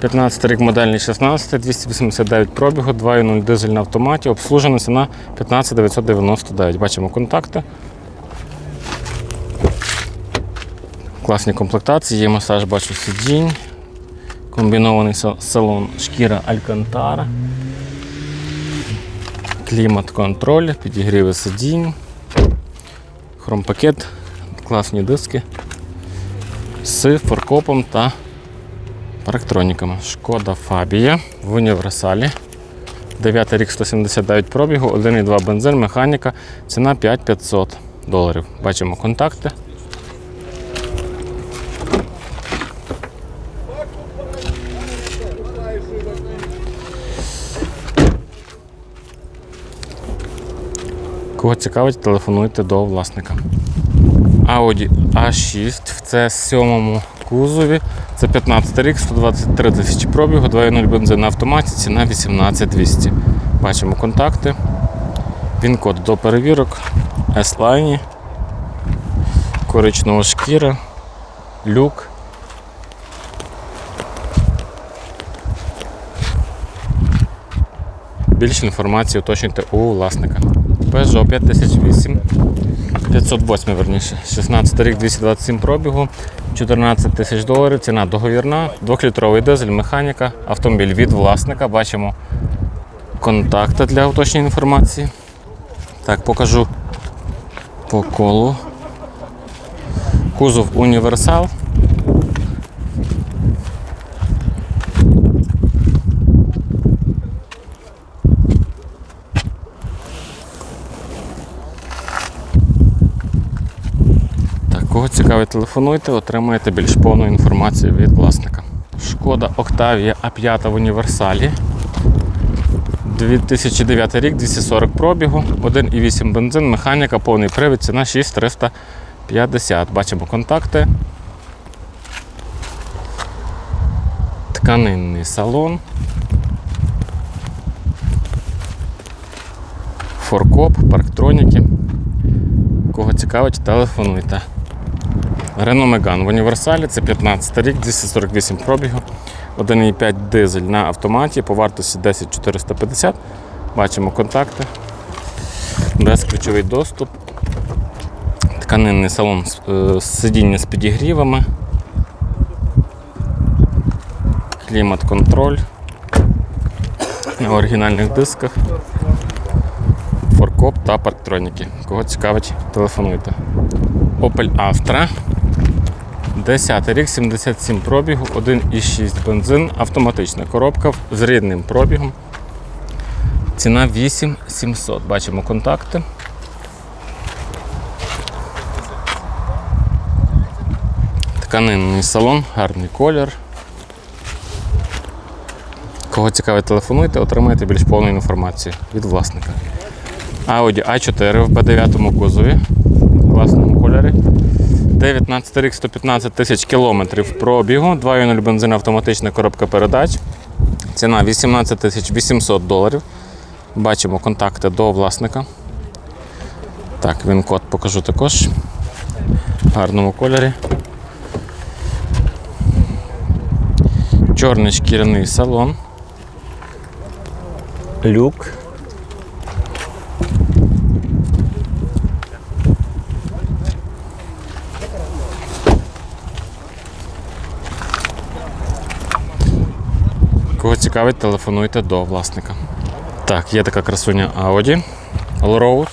15 рік модельний 16, 289 пробігу, 2.0 дизель на автоматі, обслужена ціна 15 999. Бачимо контакти. Класні комплектації, є масаж, бачу сидінь. Комбінований салон шкіра Алькантара. Клімат-контроль, підігріви сидінь. Хромпакет, класні диски з форкопом та парктроніками. Шкода Фабія в універсалі. 9 рік 179 пробігу, 1,2 бензин, механіка, ціна 5500 доларів. Бачимо контакти. Кого цікавить, телефонуйте до власника. Audi A6 в c 7 кузові. Це 15 рік, 123 тисячі пробігу, 2.0 бензин на автоматі, ціна 18200. Бачимо контакти. Він код до перевірок, S-Line, коричнева шкіра, люк. Більше інформації уточнюйте у власника. Peugeot 5008. 508 верніше. 16 рік 227 пробігу, 14 тисяч доларів, ціна договірна, 2-літровий дизель, механіка, автомобіль від власника. Бачимо контакти для уточнення інформації. Так, покажу по колу. Кузов універсал. Так, кого цікавить, телефонуйте, отримаєте більш повну інформацію від власника. Шкода Octavia A5 в універсалі. 2009 рік, 240 пробігу, 1,8 бензин, механіка, повний привід, ціна 6350. Бачимо контакти. Тканинний салон. Форкоп, парктроніки. Кого цікавить, телефонуйте. Renault Megane в універсалі це 15 рік, 248 пробігу, 1,5 дизель на автоматі по вартості 10450. Бачимо контакти. Безключовий доступ. Тканинний салон е, сидіння з підігрівами. Клімат-контроль. На оригінальних дисках. Форкоп та парктроніки. Кого цікавить, телефонуйте. Opel Astra. 10 рік, 77 пробігу, 1,6 бензин, автоматична коробка з рідним пробігом. Ціна 8700. Бачимо контакти. Тканинний салон, гарний колір. Кого цікавить, телефонуйте, отримаєте більш повну інформацію від власника. Audi A4 в B9 кузові. В 19 рік 115 тисяч кілометрів пробігу, 2.0 бензин автоматична коробка передач. Ціна 18 тисяч 800 доларів. Бачимо контакти до власника. Так, він код покажу також. В гарному кольорі. Чорний шкіряний салон. Люк. Кого цікавить, телефонуйте до власника. Так, є така красуня Audi Allroad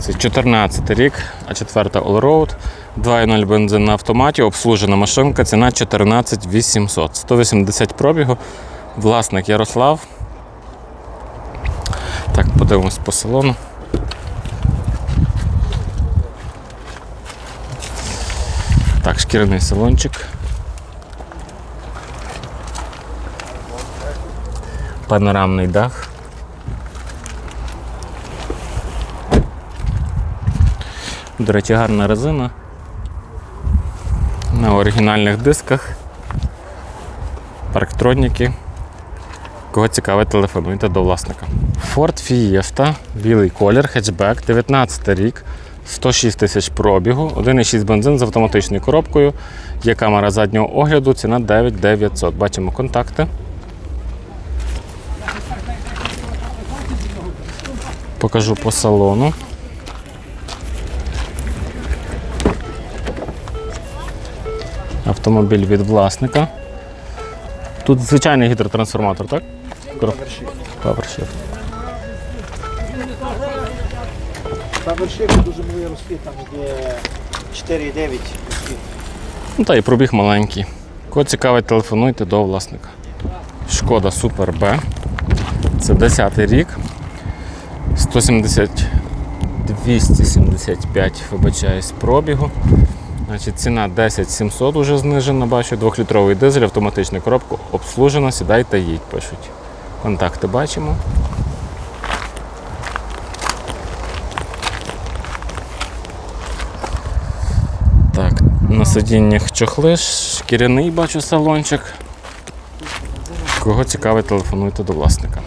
Це 14 рік, а 4 Allroad, 2.0 бензин на автоматі, обслужена машинка, ціна 14 800. 180 пробігу. Власник Ярослав. Так, подивимось по салону. Так, шкіряний салончик. Панорамний дах. До речі, гарна резина. На оригінальних дисках. Парктроніки. Кого цікавить, телефонуйте до власника. Ford Fiesta, білий колір, хетчбек, 19 рік, 106 тисяч пробігу, 1,6 бензин з автоматичною коробкою. Є камера заднього огляду, ціна 9900. Бачимо контакти. Покажу по салону. Автомобіль від власника. Тут звичайний гідротрансформатор, так? PowerShift. Тавершик дуже малі розхід, там є 4,9 розхід. Ну та і пробіг маленький. Кого цікавить, телефонуйте до власника. Шкода Супер Б. Це 10-й рік. 170 275, вибачаюсь, пробігу. Значить, ціна 10 700 уже знижена, бачу. Двохлітровий дизель, автоматична коробка, обслужена, сідай та їдь, пишуть. Контакти бачимо. Так, на сидіннях чохли, шкіряний бачу салончик. Кого цікавить, телефонуйте до власника.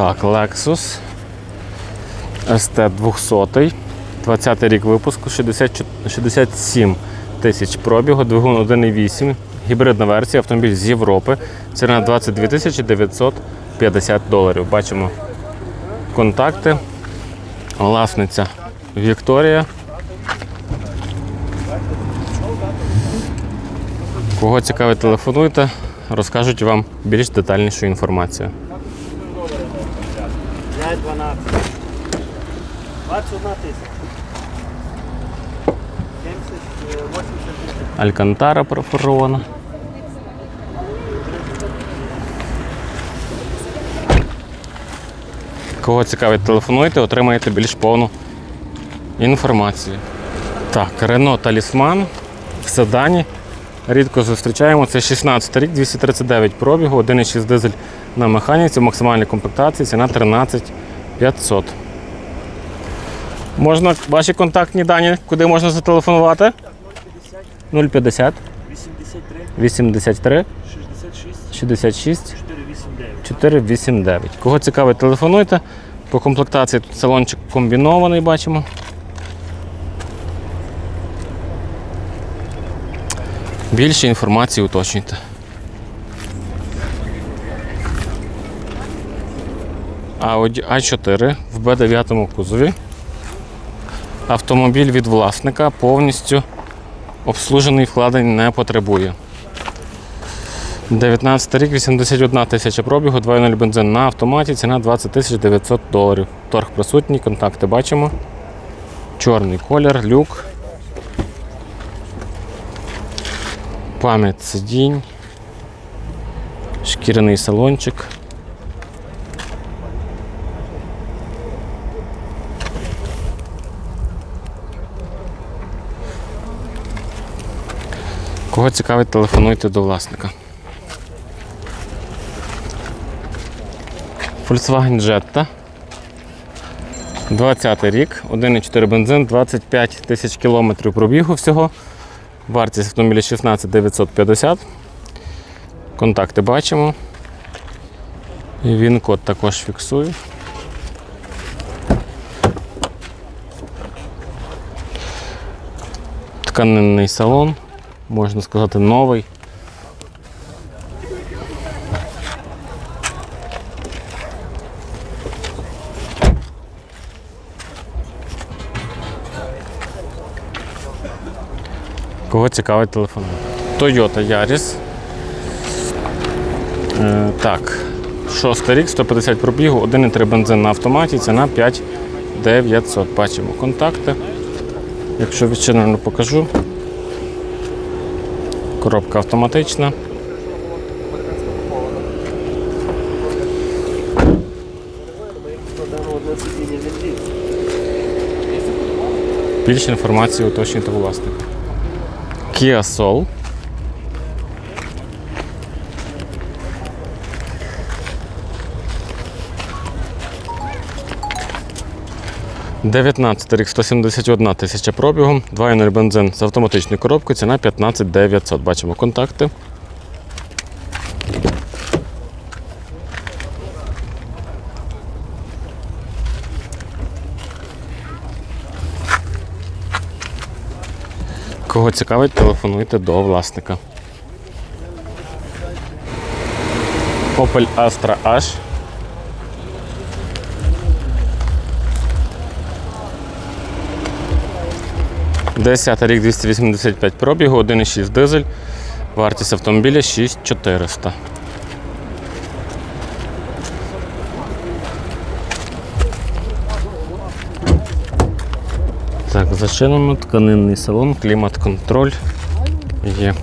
Так, Lexus ST 200, 20 рік випуску, 60, 67 тисяч пробігу, двигун 1,8, гібридна версія, автомобіль з Європи. Ціна 22 тисячі 950 доларів. Бачимо контакти. Власниця Вікторія. Кого цікавить, телефонуйте, розкажуть вам більш детальнішу інформацію. 5, 12. 21 тисяча. 70, 80 Алькантара перфорована. Кого цікавить, телефонуйте, отримаєте більш повну інформацію. Так, Рено Талісман в седані. Рідко зустрічаємо. Це 16 рік, 239 пробігу, 1,6 дизель на механіці, максимальній комплектації, ціна 13 500. Можна ваші контактні дані, куди можна зателефонувати? 050 83, 83 66, 66 489. 489. Кого цікавить, телефонуйте. По комплектації тут салончик комбінований, бачимо. Більше інформації уточнюйте. Audi A4 в B9 кузові. Автомобіль від власника повністю обслужений, вкладень не потребує. 19 рік, 81 тисяча пробігу, 2.0 бензин на автоматі, ціна 20 тисяч 900 доларів. Торг присутній, контакти бачимо. Чорний колір, люк. Пам'ять сидінь. Шкіряний салончик. Кого цікавить, телефонуйте до власника. Volkswagen Jetta. 20 рік, 1,4 бензин, 25 тисяч кілометрів пробігу всього. Вартість автомобіля 16 950. Контакти бачимо. І він код також фіксую. Тканинний салон, можна сказати, новий. Кого цікавить телефон? Toyota Yaris. Е, так, шостий рік, 150 пробігу, 1,3 бензин на автоматі, ціна 5 900. Бачимо контакти. Якщо відчинено, покажу. Коробка автоматична. Більше інформації уточнюйте власника. Kia Soul. Дев'ятнадцятий рік 171 тисяча пробігу, 2.0 бензин з автоматичною коробкою, ціна 15 900. Бачимо контакти. Кого цікавить, телефонуйте до власника. Opel Astra H. Десятий рік 285 пробігу, 1,6 дизель. Вартість автомобіля 6400. Так, зачинено тканинний салон, клімат-контроль є.